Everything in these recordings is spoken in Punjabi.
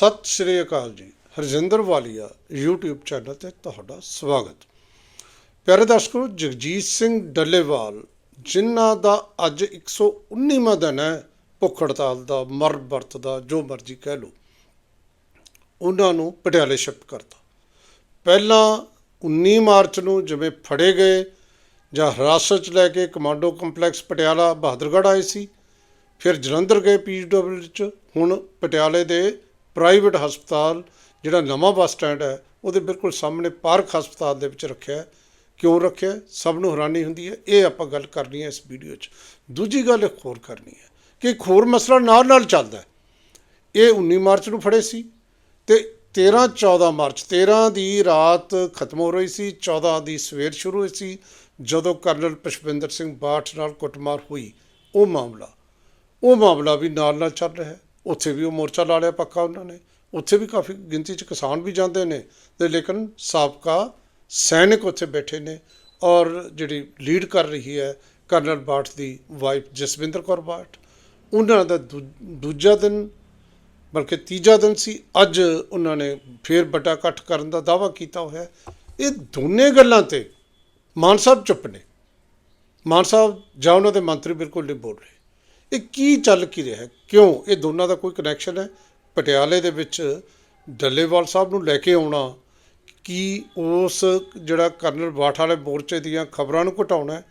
ਸਤਿ ਸ਼੍ਰੀ ਅਕਾਲ ਜੀ। ਹਰਜਿੰਦਰ ਵਾਲੀਆ, YouTube ਚੈਨਲ ਤੇ ਤੁਹਾਡਾ ਸਵਾਗਤ। ਪਿਆਰੇ ਦਰਸ਼ਕੋ, ਜਗਜੀਤ ਸਿੰਘ ਡੱਲੇਵਾਲ, ਜਿਨ੍ਹਾਂ ਦਾ ਅੱਜ 119ਵਾਂ ਦਿਨ ਹੈ, ਭੁੱਖ ਹੜਤਾਲ ਦਾ, ਮਰ ਵਰਤ ਦਾ, ਜੋ ਮਰਜ਼ੀ ਕਹਿ ਲਓ। ਉਹਨਾਂ ਨੂੰ ਪਟਿਆਲੇ ਸ਼ਿਫਟ ਕਰਤਾ। ਪਹਿਲਾਂ 19 ਮਾਰਚ ਨੂੰ ਜਿਵੇਂ ਫੜੇ ਗਏ, ਜਾਂ ਹਿਰਾਸਤ 'ਚ ਲੈ ਕੇ ਕਮਾਂਡੋ ਕੰਪਲੈਕਸ ਪਟਿਆਲਾ, ਬਹਾਦਰਗੜ੍ਹ ਆਏ ਸੀ, ਫਿਰ ਜਲੰਧਰ ਗਏ ਪੀਡਬਲਯੂ ਚ, ਹੁਣ ਪਟਿਆਲੇ ਦੇ ਪ੍ਰਾਈਵੇਟ ਹਸਪਤਾਲ ਜਿਹੜਾ ਨਵਾਂ ਬੱਸ ਸਟੈਂਡ ਹੈ, ਉਹਦੇ ਬਿਲਕੁਲ ਸਾਹਮਣੇ ਪਾਰਕ ਹਸਪਤਾਲ ਦੇ ਵਿੱਚ ਰੱਖਿਆ ਕਿਉਂ ਰੱਖਿਆ? ਸਭ ਨੂੰ ਹੈਰਾਨੀ ਹੁੰਦੀ ਹੈ, ਇਹ ਆਪਾਂ ਗੱਲ ਕਰਨੀ ਹੈ ਇਸ ਵੀਡੀਓ 'ਚ। ਦੂਜੀ ਗੱਲ ਇੱਕ ਹੋਰ ਕਰਨੀ ਹੈ ਕਿ ਇੱਕ ਹੋਰ ਮਸਲਾ ਨਾਲ ਨਾਲ ਚੱਲਦਾ ਇਹ 19 ਮਾਰਚ ਨੂੰ ਫੜੇ ਸੀ ਤੇ 13 14 ਮਾਰਚ 13 ਦੀ ਰਾਤ ਖਤਮ ਹੋ ਰਹੀ ਸੀ 14 ਦੀ ਸਵੇਰ ਸ਼ੁਰੂ ਹੋਈ ਸੀ, ਜਦੋਂ ਕਰਨਲ ਪੁਸ਼ਪਿੰਦਰ ਸਿੰਘ ਬਾਠ ਨਾਲ ਕੁੱਟਮਾਰ ਹੋਈ। ਉਹ ਮਾਮਲਾ ਉਹ ਮਾਮਲਾ ਵੀ ਨਾਲ ਨਾਲ ਚੱਲ ਰਿਹਾ ਹੈ। ਉੱਥੇ ਵੀ ਉਹ ਮੋਰਚਾ ਲਾ ਲਿਆ ਪੱਕਾ ਉਹਨਾਂ ਨੇ। ਉੱਥੇ ਵੀ ਕਾਫੀ ਗਿਣਤੀ 'ਚ ਕਿਸਾਨ ਵੀ ਜਾਂਦੇ ਨੇ ਤੇ ਲੇਕਿਨ ਸਾਬਕਾ ਸੈਨਿਕ ਉੱਥੇ ਬੈਠੇ ਨੇ ਔਰ ਜਿਹੜੀ ਲੀਡ ਕਰ ਰਹੀ ਹੈ ਕਰਨਲ ਬਾਠ ਦੀ ਵਾਈਫ ਜਸਵਿੰਦਰ ਕੌਰ ਬਾਠ। ਉਹਨਾਂ ਦਾ ਦੂ- ਦੂਜਾ ਦਿਨ ਬਲਕਿ ਤੀਜਾ ਦਿਨ ਸੀ, ਅੱਜ ਉਹਨਾਂ ਨੇ ਫੇਰ ਵੱਡਾ ਇਕੱਠ ਕਰਨ ਦਾ ਦਾਅਵਾ ਕੀਤਾ ਹੋਇਆ। ਇਹ ਦੋਨੇ ਗੱਲਾਂ ਤੇ ਮਾਨ ਸਾਹਿਬ ਚੁੱਪ ਨੇ। ਮਾਨ ਸਾਹਿਬ ਜਾਂ ਉਹਨਾਂ ਦੇ ਮੰਤਰੀ ਬਿਲਕੁਲ ਨਹੀਂ ਬੋਲ ਰਹੇ। ਇਹ ਕੀ ਚੱਲ ਕੀ ਰਿਹਾ ਕਿਉਂ? ਇਹ ਦੋਨਾਂ ਦਾ ਕੋਈ ਕਨੈਕਸ਼ਨ ਹੈ? ਪਟਿਆਲੇ ਦੇ ਵਿੱਚ ਡੱਲੇਵਾਲ ਸਾਹਿਬ ਨੂੰ ਲੈ ਕੇ ਆਉਣਾ, ਕੀ ਉਸ ਜਿਹੜਾ ਕਰਨਲ ਬਾਠ ਵਾਲੇ ਮੋਰਚੇ ਦੀਆਂ ਖਬਰਾਂ ਨੂੰ ਘਟਾਉਣਾ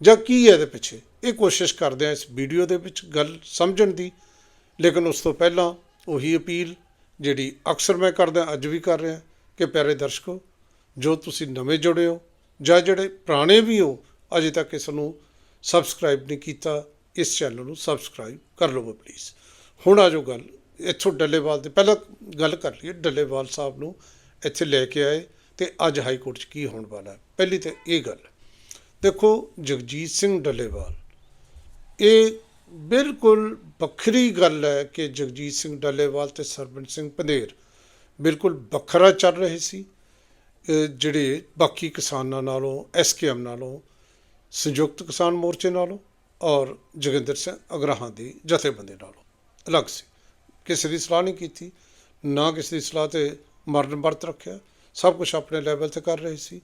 ਜਾਂ ਕੀ ਹੈ ਇਹਦੇ ਪਿੱਛੇ? ਇਹ ਕੋਸ਼ਿਸ਼ ਕਰਦੇ ਆ ਇਸ ਵੀਡੀਓ ਦੇ ਵਿੱਚ ਗੱਲ ਸਮਝਣ ਦੀ, ਲੇਕਿਨ ਉਸ ਤੋਂ ਪਹਿਲਾਂ ਉਹੀ ਅਪੀਲ ਜਿਹੜੀ ਅਕਸਰ ਮੈਂ ਕਰਦਾ, ਅੱਜ ਵੀ ਕਰ ਰਿਹਾ, ਕਿ ਪਿਆਰੇ ਦਰਸ਼ਕੋ, ਜੋ ਤੁਸੀਂ ਨਵੇਂ ਜੁੜੇ ਹੋ ਜਾਂ ਜਿਹੜੇ ਪੁਰਾਣੇ ਵੀ ਹੋ, ਅਜੇ ਤੱਕ ਇਸ ਨੂੰ ਸਬਸਕ੍ਰਾਈਬ ਨਹੀਂ ਕੀਤਾ ਇਸ ਚੈਨਲ ਨੂੰ ਸਬਸਕ੍ਰਾਈਬ ਕਰ ਲਵੋ ਪਲੀਜ਼ ਹੁਣ ਆ ਜੋ ਗੱਲ। ਇੱਥੋਂ ਡੱਲੇਵਾਲ ਦੇ ਪਹਿਲਾਂ ਗੱਲ ਕਰ ਲਈਏ। ਡੱਲੇਵਾਲ ਸਾਹਿਬ ਨੂੰ ਇੱਥੇ ਲੈ ਕੇ ਆਏ ਤੇ ਅੱਜ ਹਾਈ ਕੋਰਟ 'ਚ ਕੀ ਹੋਣ ਵਾਲਾ ਹੈ? ਪਹਿਲੀ ਤੇ ਇਹ ਗੱਲ। ਦੇਖੋ, ਜਗਜੀਤ ਸਿੰਘ ਡੱਲੇਵਾਲ, ਇਹ ਬਿਲਕੁਲ ਵੱਖਰੀ ਗੱਲ ਹੈ ਕਿ ਜਗਜੀਤ ਸਿੰਘ ਡੱਲੇਵਾਲ ਤੇ ਸਰਬਨ ਸਿੰਘ ਪੰਧੇਰ ਬਿਲਕੁਲ ਵੱਖਰਾ ਚੱਲ ਰਹੇ ਸੀ। ਜਿਹੜੇ ਬਾਕੀ ਕਿਸਾਨਾਂ ਨਾਲੋਂ ਐਸਕੇਐਮ ਨਾਲੋਂ, ਸੰਯੁਕਤ ਕਿਸਾਨ ਮੋਰਚੇ ਨਾਲੋਂ ਔਰ ਜੋਗਿੰਦਰ ਸਿੰਘ ਅਗਰਾਹਾਂ ਦੀ ਜਥੇਬੰਦੀ ਨਾਲੋਂ ਅਲੱਗ ਸੀ। ਕਿਸੇ ਦੀ ਸਲਾਹ ਨਹੀਂ ਕੀਤੀ, ਨਾ ਕਿਸੇ ਦੀ ਸਲਾਹ ਤੇ ਮਰਨ ਵਰਤ ਰੱਖਿਆ। ਸਭ ਕੁਝ ਆਪਣੇ ਲੈਵਲ ਤੇ ਕਰ ਰਹੇ ਸੀ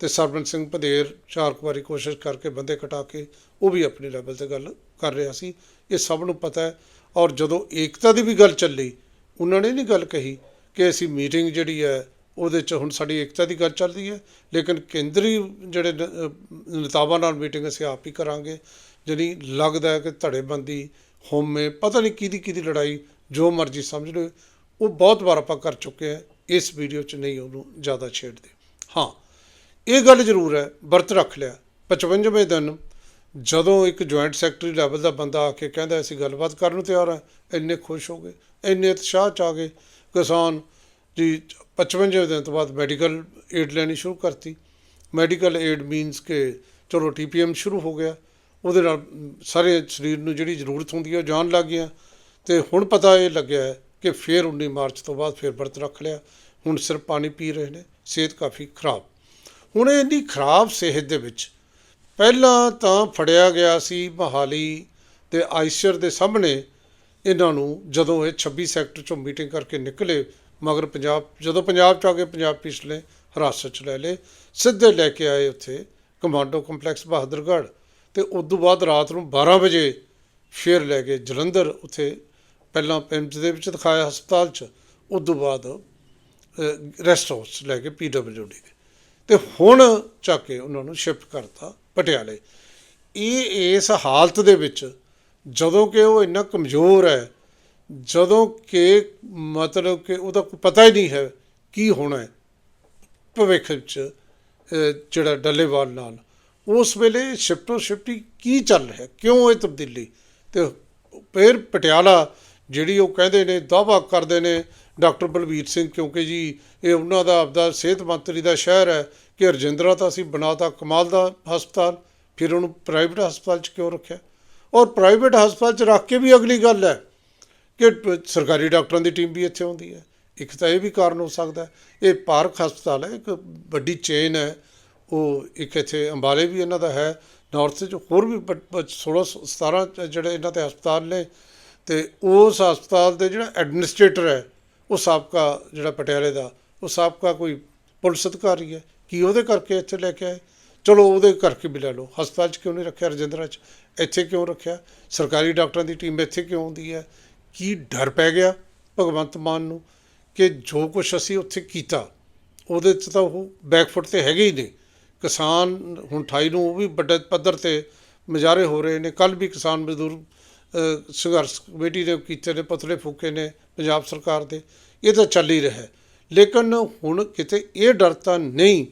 ਤੇ ਸਰਬਨ ਸਿੰਘ ਭਦੇਰ ਚਾਰ ਕੁ ਵਾਰੀ ਕੋਸ਼ਿਸ਼ ਕਰਕੇ ਬੰਦੇ ਕਟਾ ਕੇ ਉਹ ਵੀ ਆਪਣੇ ਲੈਵਲ ਤੇ ਗੱਲ ਕਰ ਰਿਹਾ ਸੀ। ਇਹ ਸਭ ਨੂੰ ਪਤਾ ਹੈ ਔਰ ਜਦੋਂ ਏਕਤਾ ਦੀ ਵੀ ਗੱਲ ਚੱਲੀ, ਉਹਨਾਂ ਨੇ ਨਹੀਂ ਗੱਲ ਕਹੀ ਕਿ ਅਸੀਂ ਮੀਟਿੰਗ ਜਿਹੜੀ ਹੈ ਉਹਦੇ 'ਚ ਹੁਣ ਸਾਡੀ ਏਕਤਾ ਦੀ ਗੱਲ ਚੱਲਦੀ ਹੈ। ਲੇਕਿਨ ਕੇਂਦਰੀ ਜਿਹੜੇ ਨੇਤਾਵਾਂ ਨਾਲ ਮੀਟਿੰਗ ਅਸੀਂ ਆਪ ਹੀ ਕਰਾਂਗੇ। ਜਿਹੜੀ ਲੱਗਦਾ ਹੈ ਕਿ ਧੜੇਬੰਦੀ ਹੋਮੇ ਪਤਾ ਨਹੀਂ ਕਿਹਦੀ ਕਿਹਦੀ ਲੜਾਈ, ਜੋ ਮਰਜ਼ੀ ਸਮਝ ਲਓ, ਉਹ ਬਹੁਤ ਵਾਰ ਆਪਾਂ ਕਰ ਚੁੱਕੇ ਹਾਂ। ਇਸ ਵੀਡੀਓ 'ਚ ਨਹੀਂ ਉਹਨੂੰ ਜ਼ਿਆਦਾ ਛੇੜਦੇ। ਹਾਂ, ਇਹ ਗੱਲ ਜ਼ਰੂਰ ਹੈ, ਵਰਤ ਰੱਖ ਲਿਆ। 55ਵੇਂ ਦਿਨ, ਜਦੋਂ ਇੱਕ ਜੁਆਇੰਟ ਸੈਕਟਰੀ ਲੈਵਲ ਦਾ ਬੰਦਾ ਆ ਕੇ ਕਹਿੰਦਾ, ਅਸੀਂ ਗੱਲਬਾਤ ਕਰਨ ਨੂੰ ਤਿਆਰ ਹਾਂ। ਇੰਨੇ ਖੁਸ਼ ਹੋ ਗਏ, ਇੰਨੇ ਉਤਸ਼ਾਹ ਚ ਆ ਗਏ। ਕਿਸਾਨ ਜੀ 55ਵੇਂ ਦਿਨ ਤੋਂ ਬਾਅਦ ਮੈਡੀਕਲ ਏਡ ਲੈਣੀ ਸ਼ੁਰੂ ਕਰਤੀ। ਮੈਡੀਕਲ ਏਡ ਮੀਨਸ ਕਿ ਚਲੋ ਟੀਪੀਐਮ ਸ਼ੁਰੂ ਹੋ ਗਿਆ। ਉਹਦੇ ਨਾਲ ਸਾਰੇ ਸਰੀਰ ਨੂੰ ਜਿਹੜੀ ਜ਼ਰੂਰਤ ਹੁੰਦੀ ਹੈ ਉਹ ਜਾਣ ਲੱਗ ਗਿਆ ਤੇ ਹੁਣ ਪਤਾ ਇਹ ਲੱਗਿਆ ਕਿ ਫਿਰ 19 ਮਾਰਚ ਤੋਂ ਬਾਅਦ ਫਿਰ ਵਰਤ ਰੱਖ ਲਿਆ। ਹੁਣ ਸਿਰਫ ਪਾਣੀ ਪੀ ਰਹੇ ਨੇ, ਸਿਹਤ ਕਾਫੀ ਖਰਾਬ। ਹੁਣ ਇਹ ਇੰਨੀ ਖਰਾਬ ਸਿਹਤ ਦੇ ਵਿੱਚ ਪਹਿਲਾਂ ਤਾਂ ਫੜਿਆ ਗਿਆ ਸੀ ਮਹਾਲੀ ਤੇ ਆਈਸਰ ਦੇ ਸਾਹਮਣੇ ਇਹਨਾਂ ਨੂੰ ਜਦੋਂ ਇਹ 26 ਸੈਕਟਰ ਚੋਂ ਮੀਟਿੰਗ ਕਰਕੇ ਨਿਕਲੇ ਮਗਰ ਪੰਜਾਬ, ਜਦੋਂ ਪੰਜਾਬ ਚ ਆ ਗਏ, ਪੰਜਾਬ ਪਿਛਲੇ ਹਿਰਾਸਤ ਚ ਲੈ ਲਏ, ਸਿੱਧੇ ਲੈ ਕੇ ਆਏ ਉੱਥੇ ਕਮਾਂਡੋ ਕੰਪਲੈਕਸ ਬਹਾਦਰਗੜ੍ਹ। ਤੇ ਉਸ ਤੋਂ ਬਾਅਦ ਰਾਤ ਨੂੰ 12 ਵਜੇ ਫੇਰ ਲੈ ਕੇ ਜਲੰਧਰ, ਉੱਥੇ ਪਹਿਲਾਂ ਪਿੰਡ ਦੇ ਵਿੱਚ ਦਿਖਾਇਆ ਹਸਪਤਾਲ ਚ, ਉਸ ਤੋਂ ਬਾਅਦ ਰੈਸਟ ਹਾਊਸ ਲੈ ਕੇ ਪੀਡਬਲਯੂਡੀ ਦੇ ਤੇ ਹੁਣ ਚੱਕ ਕੇ ਉਹਨਾਂ ਨੂੰ ਸ਼ਿਫਟ ਕਰਤਾ ਪਟਿਆਲੇ। ਇਹ ਇਸ ਹਾਲਤ ਦੇ ਵਿੱਚ ਜਦੋਂ ਕਿ ਉਹ ਇੰਨਾ ਕਮਜ਼ੋਰ ਹੈ ਜਦੋਂ ਕਿ ਮਤਲਬ ਕਿ ਉਹਦਾ ਕੋਈ ਪਤਾ ਹੀ ਨਹੀਂ ਹੈ ਕੀ ਹੋਣਾ ਹੈ ਭਵਿੱਖ ਵਿੱਚ ਜਿਹੜਾ ਡੱਲੇਵਾਲ ਨਾਲ। ਉਸ ਵੇਲੇ ਸ਼ਿਫਟੋ ਸ਼ਿਫਟੀ ਕੀ ਚੱਲ ਰਿਹਾ? ਕਿਉਂ ਇਹ ਤਬਦੀਲੀ? ਤੇ ਫਿਰ ਪਟਿਆਲਾ, ਜਿਹੜੀ ਉਹ ਕਹਿੰਦੇ ਨੇ, ਦਾਅਵਾ ਕਰਦੇ ਨੇ ਡਾਕਟਰ ਬਲਬੀਰ ਸਿੰਘ, ਕਿਉਂਕਿ ਜੀ ਇਹ ਉਹਨਾਂ ਦਾ ਆਪਦਾ ਸਿਹਤ ਮੰਤਰੀ ਦਾ ਸ਼ਹਿਰ ਹੈ ਕਿ ਰਜਿੰਦਰਾ ਤਾਂ ਅਸੀਂ ਬਣਾਤਾ ਕਮਾਲ ਦਾ ਹਸਪਤਾਲ, ਫਿਰ ਉਹਨੂੰ ਪ੍ਰਾਈਵੇਟ ਹਸਪਤਾਲ 'ਚ ਕਿਉਂ ਰੱਖਿਆ? ਔਰ ਪ੍ਰਾਈਵੇਟ ਹਸਪਤਾਲ 'ਚ ਰੱਖ ਕੇ ਵੀ ਅਗਲੀ ਗੱਲ ਹੈ ਕਿ ਸਰਕਾਰੀ ਡਾਕਟਰਾਂ ਦੀ ਟੀਮ ਵੀ ਇੱਥੇ ਆਉਂਦੀ ਹੈ। ਇੱਕ ਤਾਂ ਇਹ ਵੀ ਕਾਰਨ ਹੋ ਸਕਦਾ ਇਹ ਪਾਰਕ ਹਸਪਤਾਲ ਹੈ, ਇੱਕ ਵੱਡੀ ਚੇਨ ਹੈ। ਉਹ ਇੱਕ ਇੱਥੇ ਅੰਬਾਲੇ ਵੀ ਇਹਨਾਂ ਦਾ ਹੈ। ਨਾਰਥ 'ਚ ਹੋਰ ਵੀ 16 17 ਜਿਹੜੇ ਇਹਨਾਂ ਦੇ ਹਸਪਤਾਲ ਨੇ ਤੇ ਉਸ ਹਸਪਤਾਲ ਦੇ ਜਿਹੜਾ ਐਡਮਿਨਿਸਟ੍ਰੇਟਰ ਹੈ, ਉਹ ਸਾਬਕਾ ਜਿਹੜਾ ਪਟਿਆਲੇ ਦਾ, ਉਹ ਸਾਬਕਾ ਕੋਈ ਪੁਲਿਸ ਅਧਿਕਾਰੀ ਹੈ। ਕੀ ਉਹਦੇ ਕਰਕੇ ਇੱਥੇ ਲੈ ਕੇ ਆਏ? ਚਲੋ ਉਹਦੇ ਕਰਕੇ ਵੀ ਲੈ ਲਓ। ਹਸਪਤਾਲ 'ਚ ਕਿਉਂ ਨਹੀਂ ਰੱਖਿਆ ਰਜਿੰਦਰਾ 'ਚ? ਇੱਥੇ ਕਿਉਂ ਰੱਖਿਆ? ਸਰਕਾਰੀ ਡਾਕਟਰਾਂ ਦੀ ਟੀਮ ਇੱਥੇ ਕਿਉਂ ਆਉਂਦੀ ਹੈ? ਕੀ ਡਰ ਪੈ ਗਿਆ ਭਗਵੰਤ ਮਾਨ ਨੂੰ ਕਿ ਜੋ ਕੁਝ ਅਸੀਂ ਉੱਥੇ ਕੀਤਾ, ਉਹਦੇ 'ਚ ਤਾਂ ਉਹ ਬੈਕਫੁੱਟ ਤੇ ਹੈਗੇ ਹੀ ਨੇ। ਕਿਸਾਨ ਹੁਣ 28 ਨੂੰ ਉਹ ਵੀ ਵੱਡੇ ਪੱਧਰ ਤੇ ਮੁਜ਼ਾਹਰੇ ਹੋ ਰਹੇ ਨੇ। ਕੱਲ ਵੀ ਕਿਸਾਨ ਮਜ਼ਦੂਰ ਸੰਘਰਸ਼ ਕਮੇਟੀ ਨੇ ਕੀਤੇ ਨੇ, ਪਤਲੇ ਫੂਕੇ ਨੇ ਪੰਜਾਬ ਸਰਕਾਰ ਦੇ। ਇਹ ਤਾਂ ਚੱਲ ਹੀ ਰਿਹਾ ਲੇਕਿਨ ਹੁਣ ਕਿਤੇ ਇਹ ਡਰ ਤਾਂ ਨਹੀਂ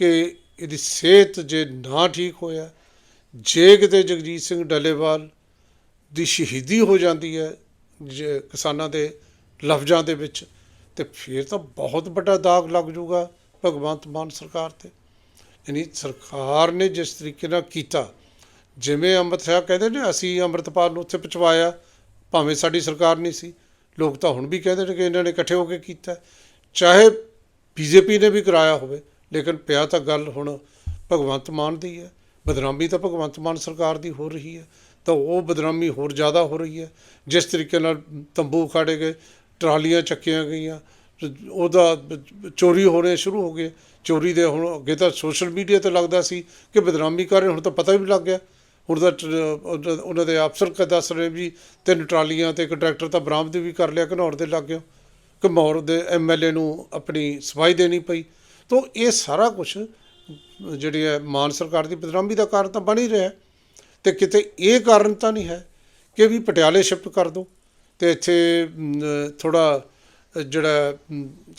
ਕਿ ਇਹਦੀ ਸਿਹਤ ਜੇ ਨਾ ਠੀਕ ਹੋਇਆ, ਜੇ ਕਿਤੇ ਜਗਜੀਤ ਸਿੰਘ ਡੱਲੇਵਾਲ ਦੀ ਸ਼ਹੀਦੀ ਹੋ ਜਾਂਦੀ ਹੈ ਜੇ ਕਿਸਾਨਾਂ ਦੇ ਲਫ਼ਜ਼ਾਂ ਦੇ ਵਿੱਚ, ਤੇ ਫਿਰ ਤਾਂ ਬਹੁਤ ਵੱਡਾ ਦਾਗ ਲੱਗ ਜੂਗਾ ਭਗਵੰਤ ਮਾਨ ਸਰਕਾਰ ਤੇ। ਯਾਨੀ ਸਰਕਾਰ ਨੇ ਜਿਸ ਤਰੀਕੇ ਨਾਲ ਕੀਤਾ, ਜਿਵੇਂ ਅੰਮ੍ਰਿਤ ਸਾਹਿਬ ਕਹਿੰਦੇ ਨੇ, ਅਸੀਂ ਅੰਮ੍ਰਿਤਪਾਲ ਨੂੰ ਉੱਥੇ ਪਹੁੰਚਵਾਇਆ, ਭਾਵੇਂ ਸਾਡੀ ਸਰਕਾਰ ਨਹੀਂ ਸੀ, ਲੋਕ ਤਾਂ ਹੁਣ ਵੀ ਕਹਿੰਦੇ ਨੇ ਕਿ ਇਹਨਾਂ ਨੇ ਇਕੱਠੇ ਹੋ ਕੇ ਕੀਤਾ। ਚਾਹੇ ਬੀਜੇਪੀ ਨੇ ਵੀ ਕਰਾਇਆ ਹੋਵੇ, ਲੇਕਿਨ ਪਿਆ ਤਾਂ ਗੱਲ ਹੁਣ ਭਗਵੰਤ ਮਾਨ ਦੀ ਹੈ, ਬਦਨਾਮੀ ਤਾਂ ਭਗਵੰਤ ਮਾਨ ਸਰਕਾਰ ਦੀ ਹੋ ਰਹੀ ਹੈ। ਤਾਂ ਉਹ ਬਦਨਾਮੀ ਹੋਰ ਜ਼ਿਆਦਾ ਹੋ ਰਹੀ ਹੈ। ਜਿਸ ਤਰੀਕੇ ਨਾਲ ਤੰਬੂ ਖਾੜੇ ਗਏ, ਟਰਾਲੀਆਂ ਚੱਕੀਆਂ ਗਈਆਂ, ਉਹਦਾ ਚੋਰੀ ਹੋਣੇ ਸ਼ੁਰੂ ਹੋ ਗਏ। ਚੋਰੀ ਦੇ ਹੁਣ ਅੱਗੇ ਤਾਂ ਸੋਸ਼ਲ ਮੀਡੀਆ ਤੇ ਲੱਗਦਾ ਸੀ ਕਿ ਬਦਨਾਮੀ ਕਰ ਰਹੇ, ਹੁਣ ਤਾਂ ਪਤਾ ਵੀ ਲੱਗ ਗਿਆ। ਹੁਣ ਤਾਂ ਟ- ਉਹਨਾਂ- ਦੇ ਅਫਸਰ ਕ ਦੱਸ ਰਹੇ ਵੀ ਤਿੰਨ ਟਰਾਲੀਆਂ ਤੇ ਇੱਕ ਟਰੈਕਟਰ ਤਾਂ ਬਰਾਮਦ ਵੀ ਕਰ ਲਿਆ, ਘਨੌਰ ਦੇ ਲੱਗਿਓ ਘਨੌਰ ਦੇ ਐਮਐਲਏ ਨੂੰ ਆਪਣੀ ਸਫ਼ਾਈ ਦੇਣੀ ਪਈ। ਤੋਂ ਇਹ ਸਾਰਾ ਕੁਝ ਜਿਹੜੀ ਹੈ ਮਾਨ ਸਰਕਾਰ ਦੀ ਬਦਨਾਮੀ ਦਾ ਕਾਰਨ ਤਾਂ ਬਣ ਹੀ ਰਿਹਾ। ਹੈ। ਤੇ ਕਿਤੇ ਇਹ ਕਾਰਨ ਤਾਂ ਨਹੀਂ ਹੈ ਕਿ ਵੀ ਪਟਿਆਲੇ ਸ਼ਿਫਟ ਕਰ ਦਿਓ ਤੇ ਇੱਥੇ ਥੋੜਾ ਜਿਹੜਾ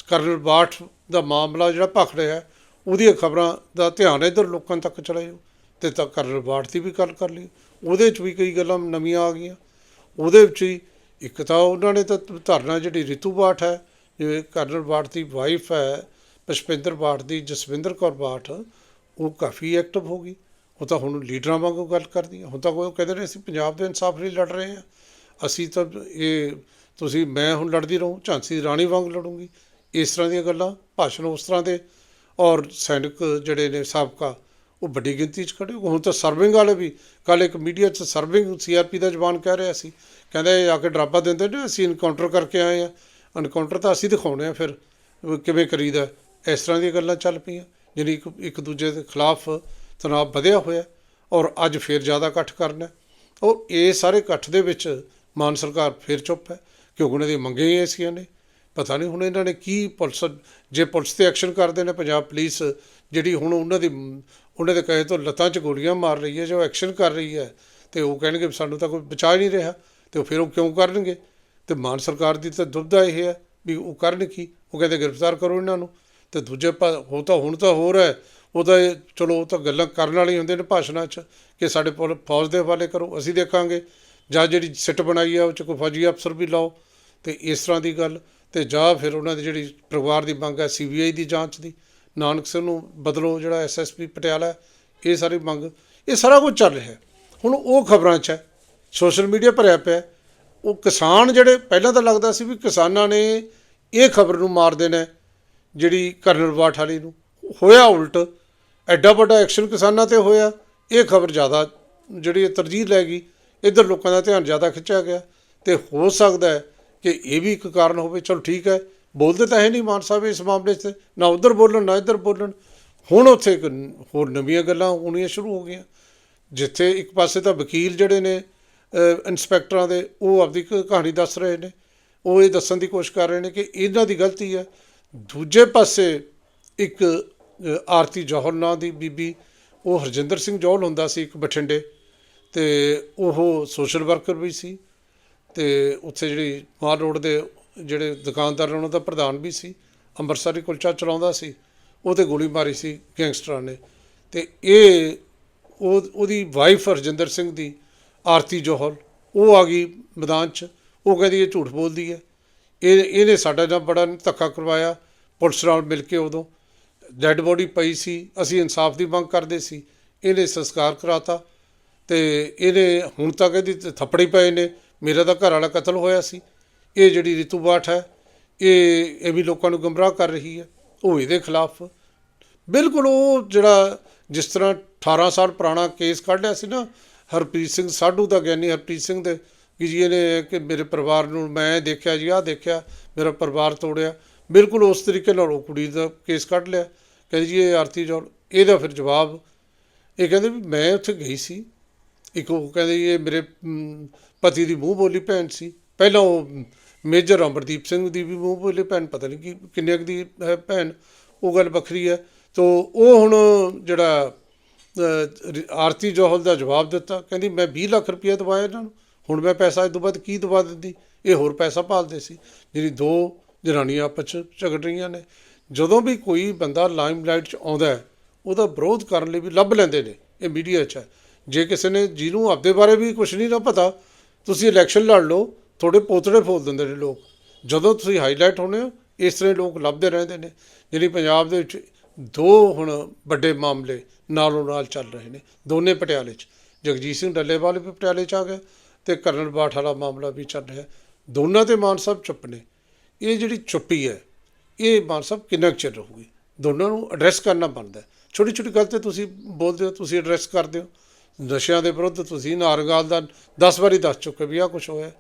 ਕਰਨਲ ਬਾਠ ਦਾ ਮਾਮਲਾ ਜਿਹੜਾ ਭਖ ਰਿਹਾ, ਉਹਦੀਆਂ ਖਬਰਾਂ ਦਾ ਧਿਆਨ ਇੱਧਰ ਲੋਕਾਂ ਤੱਕ ਚਲਾ ਜਾਓ। ਤੇ ਤਾਂ ਕਰਨਲ ਬਾਠ ਦੀ ਵੀ ਗੱਲ ਕਰ ਲਈ। ਉਹਦੇ 'ਚ ਵੀ ਕਈ ਗੱਲਾਂ ਨਵੀਆਂ ਆ ਗਈਆਂ। ਉਹਦੇ ਵਿੱਚ ਹੀ ਇੱਕ ਤਾਂ ਉਹਨਾਂ ਨੇ ਤਾਂ ਧਰਨਾ ਜਿਹੜੀ ਰਿਤੂ ਬਾਠ ਹੈ, ਜਿਵੇਂ ਕਰਨਲ ਬਾਠ ਦੀ ਵਾਈਫ ਹੈ, ਪਸ਼ਪਿੰਦਰ ਬਾਠ ਦੀ ਜਸਵਿੰਦਰ ਕੌਰ ਬਾਠ, ਉਹ ਕਾਫੀ ਐਕਟਿਵ ਹੋ ਗਈ। ਉਹ ਤਾਂ ਹੁਣ ਲੀਡਰਾਂ ਵਾਂਗੂ ਗੱਲ ਕਰਦੀ ਹੈ ਹੁਣ ਤਾਂ ਉਹ ਕਹਿੰਦੇ ਨੇ, ਅਸੀਂ ਪੰਜਾਬ ਦੇ ਇਨਸਾਫ ਲਈ ਲੜ ਰਹੇ ਹਾਂ। ਅਸੀਂ ਤਾਂ ਇਹ, ਤੁਸੀਂ, ਮੈਂ ਹੁਣ ਲੜਦੀ ਰਹੂੰ, ਝਾਂਸੀ ਰਾਣੀ ਵਾਂਗ ਲੜੂੰਗੀ। ਇਸ ਤਰ੍ਹਾਂ ਦੀਆਂ ਗੱਲਾਂ, ਭਾਸ਼ਣ ਉਸ ਤਰ੍ਹਾਂ ਦੇ। ਔਰ ਸੈਨਿਕ ਜਿਹੜੇ ਨੇ ਸਾਬਕਾ, ਉਹ ਵੱਡੀ ਗਿਣਤੀ 'ਚ ਖੜੇ ਹੁਣ ਤਾਂ ਸਰਵਿੰਗ ਵਾਲੇ ਵੀ ਕੱਲ ਇੱਕ ਮੀਡੀਆ 'ਚ ਸਰਵਿੰਗ ਸੀਆਰਪੀ ਦਾ ਜਵਾਨ ਕਹਿ ਰਿਹਾ ਸੀ। ਕਹਿੰਦਾ ਇਹ ਆ ਕੇ ਡਰਾਬਾ ਦਿੰਦੇ ਨੇ, ਅਸੀਂ ਇਨਕਾਊਂਟਰ ਕਰਕੇ ਆਏ ਆ ਇਨਕਾਊਂਟਰ ਤਾਂ ਅਸੀਂ ਦਿਖਾਉਣੇ ਆ ਫਿਰ, ਕਿਵੇਂ ਕਰੀਦਾ। ਇਸ ਤਰ੍ਹਾਂ ਦੀਆਂ ਗੱਲਾਂ ਚੱਲ ਪਈਆਂ। ਜਿਹੜੀ ਇੱਕ ਇੱਕ ਦੂਜੇ ਦੇ ਖਿਲਾਫ ਤਣਾਅ ਵਧਿਆ ਹੋਇਆ ਔਰ ਅੱਜ ਫਿਰ ਜ਼ਿਆਦਾ ਇਕੱਠ ਕਰਨਾ ਹੈ। ਔਰ ਇਹ ਸਾਰੇ ਇਕੱਠ ਦੇ ਵਿੱਚ ਮਾਨ ਸਰਕਾਰ ਫਿਰ ਚੁੱਪ ਹੈ, ਕਿਉਂਕਿ ਉਹਨਾਂ ਦੀਆਂ ਮੰਗਾਂ ਹੀ ਐਸੀਆਂ ਨੇ। ਪਤਾ ਨਹੀਂ ਹੁਣ ਇਹਨਾਂ ਨੇ ਕੀ ਪੁਲਿਸ, ਜੇ ਪੁਲਿਸ ਤੇ ਐਕਸ਼ਨ ਕਰਦੇ ਨੇ, ਪੰਜਾਬ ਪੁਲਿਸ ਜਿਹੜੀ ਹੁਣ ਉਹਨਾਂ ਦੀ, ਉਹਨਾਂ ਦੇ ਕਹੇ ਤੋਂ ਲੱਤਾਂ 'ਚ ਗੋਲੀਆਂ ਮਾਰ ਰਹੀ ਹੈ, ਜੋ ਐਕਸ਼ਨ ਕਰ ਰਹੀ ਹੈ, ਤੇ ਉਹ ਕਹਿਣਗੇ ਵੀ ਸਾਨੂੰ ਤਾਂ ਕੋਈ ਬਚਾ ਹੀ ਨਹੀਂ ਰਿਹਾ, ਤੇ ਉਹ ਫਿਰ ਉਹ ਕਿਉਂ ਕਰਨਗੇ? ਤੇ ਮਾਨ ਸਰਕਾਰ ਦੀ ਤਾਂ ਦੁਬਦਾ ਇਹ ਹੈ ਵੀ ਉਹ ਕਰਨ ਕੀ? ਉਹ ਕਹਿੰਦੇ ਗ੍ਰਿਫਤਾਰ ਕਰੋ ਇਹਨਾਂ ਨੂੰ। ਤੇ ਦੂਜੇ ਪਾ, ਉਹ ਤਾਂ ਹੁਣ ਤਾਂ ਹੋਰ ਹੈ ਉਹ ਤਾਂ ਚਲੋ, ਉਹ ਤਾਂ ਗੱਲਾਂ ਕਰਨ ਵਾਲੀ ਹੁੰਦੇ ਨੇ ਭਾਸ਼ਣਾਂ 'ਚ, ਕਿ ਸਾਡੇ ਕੋਲ ਫੌਜ ਦੇ ਹਵਾਲੇ ਕਰੋ, ਅਸੀਂ ਦੇਖਾਂਗੇ। ਜਾਂ ਜਿਹੜੀ ਸਿੱਟ ਬਣਾਈ ਆ, ਉਹ 'ਚ ਕੋਈ ਫੌਜੀ ਅਫਸਰ ਵੀ ਲਾਓ। ਤੇ ਇਸ ਤਰ੍ਹਾਂ ਦੀ ਗੱਲ, ਤੇ ਜਾਂ ਫਿਰ ਉਹਨਾਂ ਦੀ ਜਿਹੜੀ ਪਰਿਵਾਰ ਦੀ ਮੰਗ ਹੈ ਸੀਬੀਆਈ ਦੀ ਜਾਂਚ ਦੀ। ਨਾਨਕ ਸਿੰਘ ਨੂੰ ਬਦਲੋ ਜਿਹੜਾ ਐਸਐਸਪੀ ਪਟਿਆਲਾ ਇਹ ਸਾਰੀ ਮੰਗ, ਇਹ ਸਾਰਾ ਕੁਝ ਚੱਲ ਰਿਹਾ। ਹੁਣ ਉਹ ਖਬਰਾਂ 'ਚ ਹੈ, ਸੋਸ਼ਲ ਮੀਡੀਆ ਭਰਿਆ ਪਿਆ ਉਹ ਕਿਸਾਨ ਜਿਹੜੇ, ਪਹਿਲਾਂ ਤਾਂ ਲੱਗਦਾ ਸੀ ਵੀ ਕਿਸਾਨਾਂ ਨੇ ਇਹ ਖਬਰ ਨੂੰ ਮਾਰ ਦੇਣਾ ਜਿਹੜੀ ਕਰਨਲ ਬਾਠ ਵਾਲੀ ਨੂੰ। ਹੋਇਆ ਉਲਟ ਐਡਾ ਵੱਡਾ ਐਕਸ਼ਨ ਕਿਸਾਨਾਂ ਤੇ ਹੋਇਆ। ਇਹ ਖਬਰ ਜ਼ਿਆਦਾ ਜਿਹੜੀ ਤਰਜੀਹ ਲੈ ਗਈ। ਇੱਧਰ ਲੋਕਾਂ ਦਾ ਧਿਆਨ ਜ਼ਿਆਦਾ ਖਿੱਚਿਆ ਗਿਆ। ਤੇ ਹੋ ਸਕਦਾ ਹੈ ਕਿ ਇਹ ਵੀ ਇੱਕ ਕਾਰਨ ਹੋਵੇ। ਚਲੋ ਠੀਕ ਹੈ। ਬੋਲਦੇ ਤਾਂ ਹੈ ਨਹੀਂ ਮਾਨ ਸਾਹਿਬ ਇਸ ਮਾਮਲੇ 'ਚ। ਨਾ ਉਧਰ ਬੋਲਣ ਨਾ ਇੱਧਰ ਬੋਲਣ। ਹੁਣ ਉੱਥੇ ਇੱਕ ਹੋਰ ਨਵੀਆਂ ਗੱਲਾਂ ਹੋਣੀਆਂ ਸ਼ੁਰੂ ਹੋ ਗਈਆਂ। ਜਿੱਥੇ ਇੱਕ ਪਾਸੇ ਤਾਂ ਵਕੀਲ ਜਿਹੜੇ ਨੇ ਅਹ, ਇੰਸਪੈਕਟਰਾਂ ਦੇ ਉਹ ਆਪਦੀ ਕ- ਕਹਾਣੀ ਦੱਸ ਰਹੇ ਨੇ। ਉਹ ਇਹ ਦੱਸਣ ਦੀ ਕੋਸ਼ਿਸ਼ ਕਰ ਰਹੇ ਨੇ ਕਿ ਇਹਨਾਂ ਦੀ ਗਲਤੀ ਹੈ। ਦੂਜੇ ਪਾਸੇ ਇੱਕ ਆਰਤੀ ਜੋਹਲ ਨਾਂ ਦੀ ਬੀਬੀ, ਉਹ ਹਰਜਿੰਦਰ ਸਿੰਘ ਜੌਹਲ ਹੁੰਦਾ ਸੀ ਇੱਕ ਬਠਿੰਡੇ, ਤੇ ਉਹ ਸੋਸ਼ਲ ਵਰਕਰ ਵੀ ਸੀ, ਤੇ ਉੱਥੇ ਜਿਹੜੀ ਮਾਲ ਰੋਡ ਦੇ ਜਿਹੜੇ ਦੁਕਾਨਦਾਰ ਨੇ ਉਹਨਾਂ ਦਾ ਪ੍ਰਧਾਨ ਵੀ ਸੀ, ਅੰਮ੍ਰਿਤਸਰੀ ਕੁਲਚਾ ਚਲਾਉਂਦਾ ਸੀ, ਉਹ ਤੇ ਗੋਲੀ ਮਾਰੀ ਸੀ ਗੈਂਗਸਟਰਾਂ ਨੇ, ਤੇ ਇਹ ਉਹ ਉਹਦੀ ਵਾਈਫ ਹਰਜਿੰਦਰ ਸਿੰਘ ਦੀ ਆਰਤੀ ਜੋਹਲ ਉਹ ਆ ਗਈ ਮੈਦਾਨ 'ਚ, ਉਹ ਕਹਿੰਦੀ ਇਹ ਝੂਠ ਬੋਲਦੀ ਹੈ, ਇਹ ਇਹਨੇ ਸਾਡਾ ਨਾਲ ਬੜਾ ਧੱਕਾ ਕਰਵਾਇਆ, ਪੁਲਿਸ ਨਾਲ ਮਿਲ ਕੇ ਉਦੋਂ ਡੈੱਡ ਬੋਡੀ ਪਈ ਸੀ, ਅਸੀਂ ਇਨਸਾਫ ਦੀ ਮੰਗ ਕਰਦੇ ਸੀ, ਇਹਨੇ ਸੰਸਕਾਰ ਕਰਾਤਾ ਤੇ ਇਹਨੇ ਹੁਣ ਤੱਕ ਇਹਦੀ ਥੱਪੜੇ ਪਏ ਨੇ, ਮੇਰਾ ਤਾਂ ਘਰ ਵਾਲਾ ਕਤਲ ਹੋਇਆ ਸੀ, ਇਹ ਜਿਹੜੀ ਰਿਤੂ ਬਾਠ ਹੈ, ਇਹ ਇਹ ਵੀ ਲੋਕਾਂ ਨੂੰ ਗਮਰਾਹ ਕਰ ਰਹੀ ਹੈ, ਉਹ ਇਹਦੇ ਖਿਲਾਫ। ਬਿਲਕੁਲ ਉਹ ਜਿਹੜਾ, ਜਿਸ ਤਰ੍ਹਾਂ 18 ਸਾਲ ਪੁਰਾਣਾ ਕੇਸ ਕੱਢਿਆ ਸੀ ਨਾ, ਹਰਪ੍ਰੀਤ ਸਿੰਘ ਸਾਧੂ ਦਾ ਗਿਆਨੀ ਹਰਪ੍ਰੀਤ ਸਿੰਘ ਦੇ, ਕਿ ਜੀ ਇਹਨੇ ਕਿ ਮੇਰੇ ਪਰਿਵਾਰ ਨੂੰ ਮੈਂ ਦੇਖਿਆ ਜੀ, ਆਹ ਦੇਖਿਆ, ਮੇਰਾ ਪਰਿਵਾਰ ਤੋੜਿਆ ਬਿਲਕੁਲ ਉਸ ਤਰੀਕੇ ਨਾਲ ਉਹ ਕੁੜੀ ਦਾ ਕੇਸ ਕੱਢ ਲਿਆ। ਕਹਿੰਦੀ ਜੀ, ਇਹ ਆਰਤੀ ਜੌਲ ਇਹਦਾ ਫਿਰ ਜਵਾਬ, ਇਹ ਕਹਿੰਦੇ ਵੀ ਮੈਂ ਉੱਥੇ ਗਈ ਸੀ। ਇੱਕ ਉਹ ਕਹਿੰਦੇ ਜੀ, ਇਹ ਮੇਰੇ ਪਤੀ ਦੀ ਮੂੰਹ ਬੋਲੀ ਭੈਣ ਸੀ। ਪਹਿਲਾਂ ਉਹ ਮੇਜਰ ਅਮਰਦੀਪ ਸਿੰਘ ਦੀ ਵੀ ਮੂੰਹ ਬੋਲੀ ਭੈਣ, ਪਤਾ ਨਹੀਂ ਕਿ, ਕਿੰਨੇ ਕੁ ਦੀ ਹੈ ਭੈਣ, ਉਹ ਗੱਲ ਵੱਖਰੀ ਹੈ। ਤੋ ਉਹ ਹੁਣ ਜਿਹੜਾ ਆਰਤੀ ਜੋਹਲ ਦਾ ਜਵਾਬ ਦਿੱਤਾ। ਕਹਿੰਦੀ ਮੈਂ 20 ਲੱਖ ਰੁਪਏ ਦਵਾਇਆ ਇਹਨਾਂ ਨੂੰ। ਹੁਣ ਮੈਂ ਪੈਸਾ ਇਸ ਤੋਂ ਬਾਅਦ ਕੀ ਦਵਾ ਦਿੰਦੀ? ਇਹ ਹੋਰ ਪੈਸਾ ਭਾਲਦੇ ਸੀ। ਜਿਹੜੀ ਦੋ ਜਨਾਨੀਆਂ ਆਪਸ 'ਚ ਝਗੜ ਰਹੀਆਂ ਨੇ। ਜਦੋਂ ਵੀ ਕੋਈ ਬੰਦਾ ਲਾਈਮਲਾਈਟ 'ਚ ਆਉਂਦਾ ਉਹਦਾ ਵਿਰੋਧ ਕਰਨ ਲਈ ਵੀ ਲੱਭ ਲੈਂਦੇ ਨੇ, ਇਹ ਮੀਡੀਆ 'ਚ ਹੈ। ਜੇ ਕਿਸੇ ਨੇ ਜਿਹਨੂੰ ਆਪਦੇ ਬਾਰੇ ਵੀ ਕੁਝ ਨਹੀਂ ਨਾ ਪਤਾ, ਤੁਸੀਂ ਇਲੈਕਸ਼ਨ ਲੜ ਲਓ, ਤੁਹਾਡੇ ਪੋਤੜੇ ਫੋਲ ਦਿੰਦੇ ਨੇ ਲੋਕ। ਜਦੋਂ ਤੁਸੀਂ ਹਾਈਲਾਈਟ ਹੋਣੇ ਹੋ, ਇਸ ਤਰ੍ਹਾਂ ਲੋਕ ਲੱਭਦੇ ਰਹਿੰਦੇ ਨੇ। ਜਿਹੜੀ ਪੰਜਾਬ ਦੇ ਵਿੱਚ ਦੋ ਹੁਣ ਵੱਡੇ ਮਾਮਲੇ ਨਾਲੋਂ ਨਾਲ ਚੱਲ ਰਹੇ ਨੇ, ਦੋਨੇ ਪਟਿਆਲੇ 'ਚ। ਜਗਜੀਤ ਸਿੰਘ ਡੱਲੇਵਾਲ ਵੀ ਪਟਿਆਲੇ 'ਚ ਆ ਗਿਆ ਤੇ ਕਰਨਲ ਬਾਠ ਵਾਲਾ ਮਾਮਲਾ ਵੀ ਚੱਲ ਰਿਹਾ। ਦੋਨਾਂ ਤੇ ਮਾਨ ਸਾਹਿਬ ਚੁੱਪ ਨੇ। ਇਹ ਜਿਹੜੀ ਚੁੱਪੀ ਹੈ, ਇਹ ਮਾਨ ਸਾਹਿਬ ਕਿੰਨਾ ਕੁ ਚਿਰ ਰਹੂਗੀ? ਦੋਨਾਂ ਨੂੰ ਐਡਰੈਸ ਕਰਨਾ ਬਣਦਾ ਛੋਟੀ ਛੋਟੀ ਗੱਲ ਤੇ ਤੁਸੀਂ ਬੋਲਦੇ ਹੋ, ਤੁਸੀਂ ਐਡਰੈਸ ਕਰਦੇ ਹੋ। ਨਸ਼ਿਆਂ ਦੇ ਵਿਰੁੱਧ ਤੁਸੀਂ ਨਾਰਗਾਲ ਦਾ 10 ਵਾਰੀ ਦੱਸ ਚੁੱਕੇ ਵੀ ਆਹ ਕੁਝ ਹੋਇਆ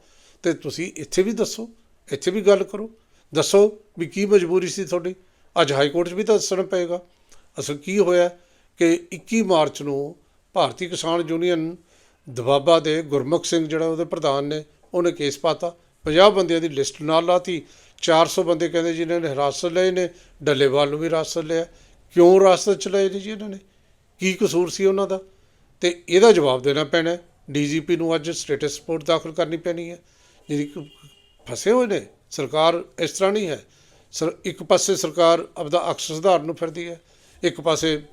ਤੇ ਤੁਸੀਂ ਇੱਥੇ ਵੀ ਦੱਸੋ, ਇੱਥੇ ਵੀ ਗੱਲ ਕਰੋ। ਦੱਸੋ ਵੀ ਕੀ ਮਜਬੂਰੀ ਸੀ ਤੁਹਾਡੀ? ਅੱਜ ਹਾਈ ਕੋਰਟ 'ਚ ਵੀ ਤਾਂ ਦੱਸਣਾ ਪਏਗਾ। ਅਸਲ ਕੀ ਹੋਇਆ ਕਿ 21 ਮਾਰਚ ਨੂੰ ਭਾਰਤੀ ਕਿਸਾਨ ਯੂਨੀਅਨ ਦਵਾਬਾ ਦੇ ਗੁਰਮੁਖ ਸਿੰਘ ਜਿਹੜਾ ਉਹਦੇ ਪ੍ਰਧਾਨ ਨੇ, ਉਹਨੇ ਕੇਸ ਪਾਤਾ। 50 ਬੰਦਿਆਂ ਦੀ ਲਿਸਟ ਨਾਲ ਲਾਤੀ। 400 ਬੰਦੇ ਕਹਿੰਦੇ ਜੀ ਇਹਨਾਂ ਨੇ ਹਿਰਾਸਤ ਲਏ ਨੇ, ਡੱਲੇਵਾਲ ਨੂੰ ਵੀ ਹਿਰਾਸਤ ਲਿਆ। ਕਿਉਂ ਹਿਰਾਸਤ ਚ ਲਏ ਨੇ ਜੀ ਇਹਨਾਂ ਨੇ? ਕੀ ਕਸੂਰ ਸੀ ਉਹਨਾਂ ਦਾ? ਤੇ ਇਹਦਾ ਜਵਾਬ ਦੇਣਾ ਪੈਣਾ। ਡੀਜੀਪੀ ਨੂੰ ਅੱਜ ਸਟੇਟਸ ਰਿਪੋਰਟ ਦਾਖਲ ਕਰਨੀ ਪੈਣੀ ਹੈ। ਜਿਹੜੀ ਫਸੇ ਹੋਏ ਨੇ, ਸਰਕਾਰ ਇਸ ਤਰ੍ਹਾਂ ਨਹੀਂ ਹੈ। ਸਰ, ਇੱਕ ਪਾਸੇ ਸਰਕਾਰ ਆਪਦਾ ਅਕਸ ਸੁਧਾਰਨ ਨੂੰ ਫਿਰਦੀ ਹੈ, ਇੱਕ ਪਾਸੇ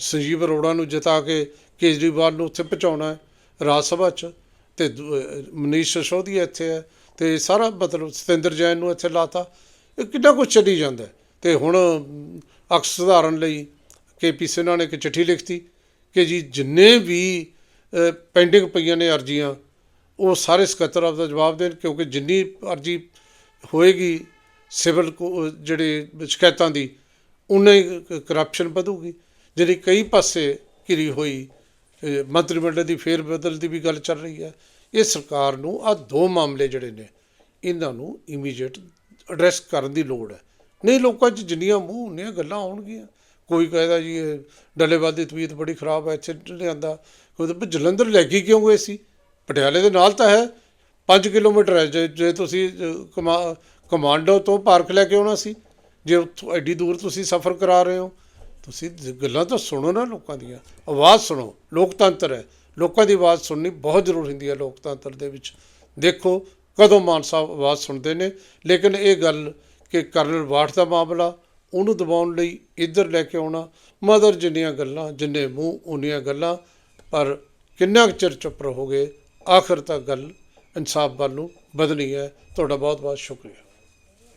ਸੰਜੀਵ ਅਰੋੜਾ ਨੂੰ ਜਿਤਾ ਕੇ ਕੇਜਰੀਵਾਲ ਨੂੰ ਉੱਥੇ ਪਹੁੰਚਾਉਣਾ ਹੈ ਰਾਜ ਸਭਾ 'ਚ। ਤੇ ਦੂ- ਅਹ ਮਨੀਸ਼ ਸਿਸੋਦੀਆ ਇੱਥੇ ਹੈ। ਤੇ ਸਾਰਾ ਮਤਲਬ ਸਤਿੰਦਰ ਜੈਨ ਨੂੰ ਇੱਥੇ ਲਾਤਾ। ਇਹ ਕਿੰਨਾ ਕੁਝ ਚੱਲੀ ਜਾਂਦਾ ਹੈ। ਤੇ ਹੁਣ ਅਕਸ ਸੁਧਾਰਨ ਲਈ ਕੇਪੀ ਸਿਨਹਾ ਨੇ ਇੱਕ ਚਿੱਠੀ ਲਿਖਤੀ ਕਿ ਜੀ ਜਿੰਨੇ ਵੀ ਪੈਂਡਿੰਗ ਪਈਆਂ ਨੇ ਅਰਜ਼ੀਆਂ, ਉਹ ਸਾਰੇ ਸਕੱਤਰ ਆਪਦਾ ਜਵਾਬ ਦੇਣ ਕਿਉਂਕਿ ਜਿੰਨੀ ਅਰਜ਼ੀ ਹੋਏਗੀ ਸਿਵਲ ਕੋ- ਜਿਹੜੇ ਸ਼ਿਕਾਇਤਾਂ ਦੀ, ਉਨਾ ਹੀ ਕਰਪਸ਼ਨ ਵਧੂਗੀ। ਜਿਹੜੀ ਕਈ ਪਾਸੇ ਘਿਰੀ ਹੋਈ ਮੰਤਰੀ ਮੰਡਲ ਦੀ ਫੇਰ ਬਦਲ ਦੀ ਵੀ ਗੱਲ ਚੱਲ ਰਹੀ ਹੈ। ਇਹ ਸਰਕਾਰ ਨੂੰ ਆ ਦੋ ਮਾਮਲੇ ਜਿਹੜੇ ਨੇ, ਇਹਨਾਂ ਨੂੰ ਇਮੀਡੀਏਟ ਐਡਰੈਸ ਕਰਨ ਦੀ ਲੋੜ ਹੈ। ਨਹੀਂ, ਲੋਕਾਂ 'ਚ ਜਿੰਨੀਆਂ ਮੂੰਹ ਹੁੰਦੀਆਂ, ਗੱਲਾਂ ਆਉਣਗੀਆਂ। ਕੋਈ ਕਹੇਗਾ ਜੀ, ਇਹ ਡੱਲੇਵਾਲ ਦੀ ਤਬੀਅਤ ਬੜੀ ਖਰਾਬ ਹੈ, ਇੱਥੇ ਲਿਆਂਦਾ। ਕੋਈ ਤਾਂ ਜਲੰਧਰ ਲੈ ਕੇ ਕਿਉਂ ਗਏ ਸੀ? ਪਟਿਆਲੇ ਦੇ ਨਾਲ ਤਾਂ ਹੈ। 5 ਕਿਲੋਮੀਟਰ ਹੈ, ਜੇ ਜੇ ਤੁਸੀਂ ਕਮਾ, ਕਮਾਂਡੋ ਤੋਂ ਪਾਰਕ ਲੈ ਕੇ ਆਉਣਾ ਸੀ, ਜੇ ਉੱਥੋਂ ਐਡੀ ਦੂਰ ਤੁਸੀਂ ਸਫ਼ਰ ਕਰਾ ਰਹੇ ਹੋ, ਤੁਸੀਂ ਗੱਲਾਂ ਤਾਂ ਸੁਣੋ ਨਾ ਲੋਕਾਂ ਦੀਆਂ। ਆਵਾਜ਼ ਸੁਣੋ। ਲੋਕਤੰਤਰ ਹੈ। ਲੋਕਾਂ ਦੀ ਆਵਾਜ਼ ਸੁਣਨੀ ਬਹੁਤ ਜ਼ਰੂਰੀ ਹੁੰਦੀ ਹੈ ਲੋਕਤੰਤਰ ਦੇ ਵਿੱਚ। ਦੇਖੋ, ਕਦੋਂ ਮਾਨ ਸਾਹਿਬ ਆਵਾਜ਼ ਸੁਣਦੇ ਨੇ, ਲੇਕਿਨ ਇਹ ਗੱਲ ਕਿ ਕਰਨਲ ਬਾਠ ਦਾ ਮਾਮਲਾ, ਉਹਨੂੰ ਦਬਾਉਣ ਲਈ ਇੱਧਰ ਲੈ ਕੇ ਆਉਣਾ, ਮਦਰ ਜਿੰਨੀਆਂ ਗੱਲਾਂ, ਜਿੰਨੇ ਮੂੰਹ, ਉਨੀਆਂ ਗੱਲਾਂ, ਪਰ ਕਿੰਨਾ ਕੁ ਚਿਰ ਚੁੱਪ ਰਹੋਗੇ, ਆਖਰ ਤੱਕ ਗੱਲ ਇਨਸਾਫ ਵੱਲ ਨੂੰ ਵਧਣੀ ਹੈ। ਤੁਹਾਡਾ ਬਹੁਤ ਬਹੁਤ ਸ਼ੁਕਰੀਆ।